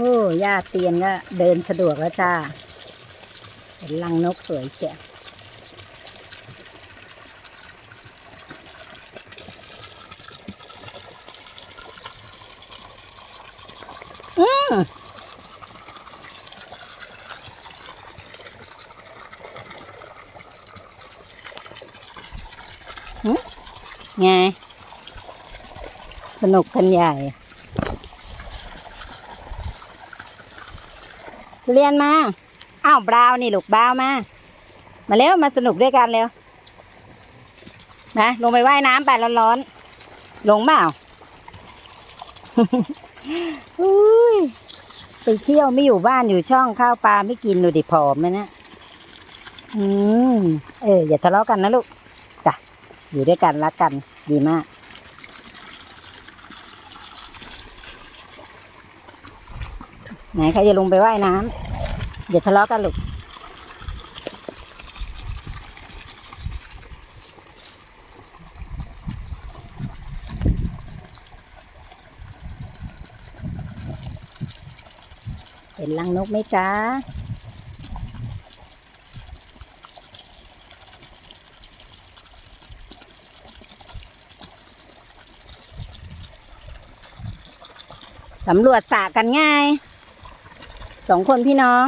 โอ้ย่าเตียนก็เดินสะดวกแล้วจ้า เห็นลังนกสวยเชียวอืมหึไง สนุกกันใหญ่ เรียนมา อ้าวบราวนี่ลูกบราวมา มาเร็วมาสนุกด้วยกันเร็วนะลงไปว่ายน้ำไปร้อนๆลงเปล่าอุ้ยไปเที่ยวไม่อยู่บ้านอยู่ช่องข้าวปลาไม่กินดูดิผอมไหมเนะอืมเอออย่าทะเลาะกันนะลูกจ้ะอยู่ด้วยกันรักกันดีมาก ไหนใครจะลงไปว่ายน้ำอย่าทะเลาะกันลูกเห็นลังนกไหมจ๊ะสำรวจสระกันง่าย สองคนพี่น้อง